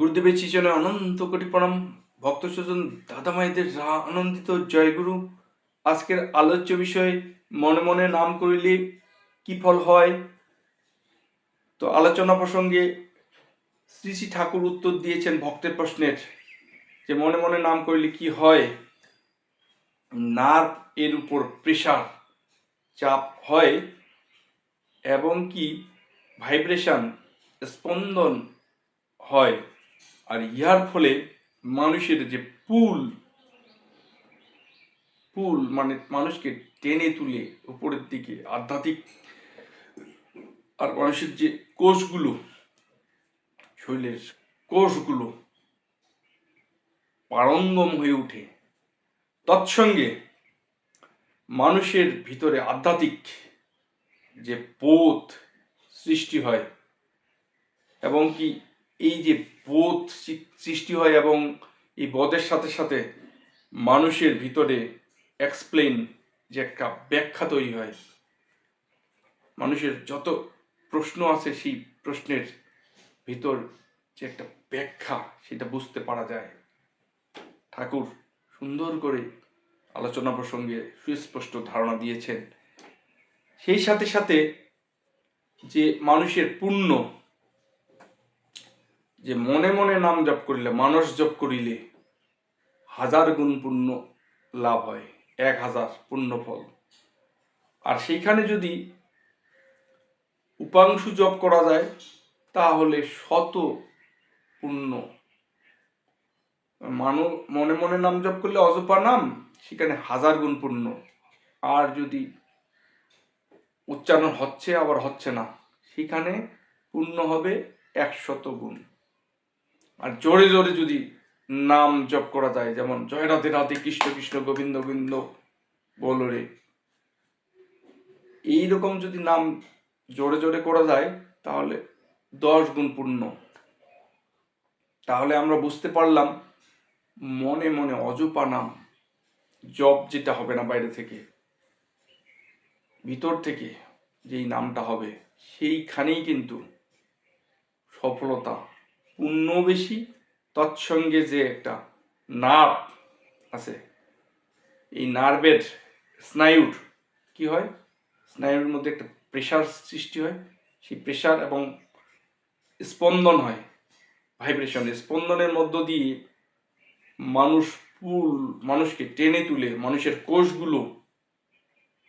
গুরুদেবের চিচনে অনন্ত কোটি প্রণাম ভক্ত স্বজন দাদা মায়েদের রা- আনন্দিত জয়গুরু। আজকের আলোচ্য বিষয়, মনে মনে নাম করিলে কি ফল হয়? তো আলোচনা প্রসঙ্গে শ্রী শ্রী ঠাকুর উত্তর দিয়েছেন ভক্তের প্রশ্নের, যে মনে মনে নাম করিলে কি হয়? নার্ভ এর উপর প্রেশার চাপ হয় এবং কি? ভাইব্রেশন, স্পন্দন হয়। আর ইহার ফলে মানুষের যে পুল পুল মানে মানুষকে টেনে তুলে উপরের দিকে আধ্যাত্মিক আর মানুষের যে কোষগুলো, শরীরের কোষগুলো পারঙ্গম হয়ে ওঠে। তৎসঙ্গে মানুষের ভিতরে আধ্যাত্মিক যে বোধ সৃষ্টি হয় এবং কি এই যে বোধ সৃষ্টি হয় এবং এই বোধের সাথে সাথে মানুষের ভিতরে এক্সপ্লেন যে একটা ব্যাখ্যা তৈরি হয়। মানুষের যত প্রশ্ন আছে সেই প্রশ্নের ভিতর যে একটা ব্যাখ্যা সেটা বুঝতে পারা যায়। ঠাকুর সুন্দর করে আলোচনা প্রসঙ্গে সুস্পষ্ট ধারণা দিয়েছেন। সেই সাথে সাথে যে মানুষের পুণ্য যে মনে মনে নাম জপ করিলে মানুষ জপ করিলে হাজার গুণ পুণ্য লাভ হয়, এক হাজার পুণ্য ফল। আর সেইখানে যদি উপাংশু জপ করা যায়, তাহলে শত পুণ্য। মানো মনে মনে নাম জপ করলে অজপা নাম, সেখানে হাজার গুণ পুণ্য। আর যদি উচ্চারণ হচ্ছে, আবার হচ্ছে না, সেখানে পুণ্য হবে একশত গুণ। আর জোরে জোরে যদি নাম জপ করা যায়, যেমন জয় রাধে রাধে কৃষ্ণ কৃষ্ণ গোবিন্দ গোবিন্দ, বলো রে। এইরকম যদি নাম জোরে জোরে করা যায়, তাহলে দশ গুণ পূর্ণ। তাহলে আমরা বুঝতে পারলাম মনে মনে অজপা নাম জব যেটা হবে না বাইরে থেকে, ভিতর থেকে যেই নামটা হবে, সেইখানেই কিন্তু সফলতা পুণ্য বেশি, তৎসঙ্গে যে একটা নার্ভ আছে, এই নার্ভের স্নায়ুর কি হয়? স্নায়ুর মধ্যে একটা প্রেশার সৃষ্টি হয়, সেই প্রেশার এবং স্পন্দন হয় ভাইব্রেশন স্পন্দনের মধ্য দিয়ে মানুষ পুল, মানুষকে টেনে তুলে, মানুষের কোষগুলো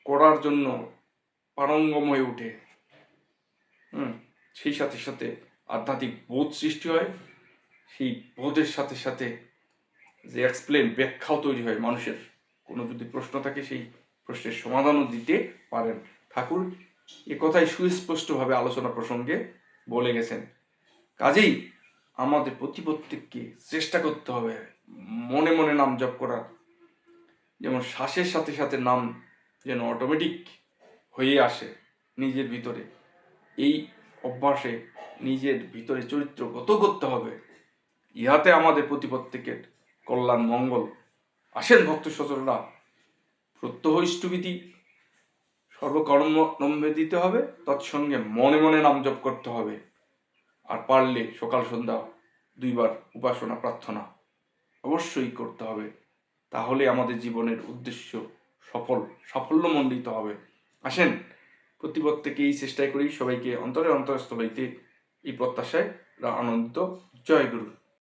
করার জন্য পারঙ্গম হয়ে ওঠে। হুম, সেই সাথে সাথে আধ্যাত্মিক বোধ সৃষ্টি হয়, সেই বোধের সাথে সাথে যে এক্সপ্লেন ব্যাখ্যাও তৈরি হয় মানুষের। কোনো যদি প্রশ্ন থাকে, সেই প্রশ্নের সমাধানও দিতে পারেন। ঠাকুর এ কথাই সুস্পষ্টভাবে আলোচনা প্রসঙ্গে বলে গেছেন। কাজেই আমাদের প্রতি প্রত্যেককে চেষ্টা করতে হবে, মনে মনে নাম জপ করার যেমন শ্বাসের সাথে সাথে নাম যেন অটোমেটিক হয়ে আসে নিজের ভিতরে। এই অভ্যাসে নিজের ভিতরে চরিত্রগত করতে হবে। ইহাতে আমাদের প্রতি প্রত্যেকের কল্যাণ, মঙ্গল। আসেন ভক্ত সচলরা প্রত্যহ ইষ্টবিধি সর্বকর্ম নম্বে দিতে হবে, তৎসঙ্গে মনে মনে নাম জপ করতে হবে। আর পারলে সকাল, সন্ধ্যা দুইবার উপাসনা, প্রার্থনা অবশ্যই করতে হবে। তাহলে আমাদের জীবনের উদ্দেশ্য সফল, সাফল্যমণ্ডিত হবে। আসেন প্রতি প্রত্যেকে এই চেষ্টাই করি সবাইকে অন্তরে অন্তরস্থ হইতে এই প্রত্যাশায় আনন্দিত। জয় গুরু।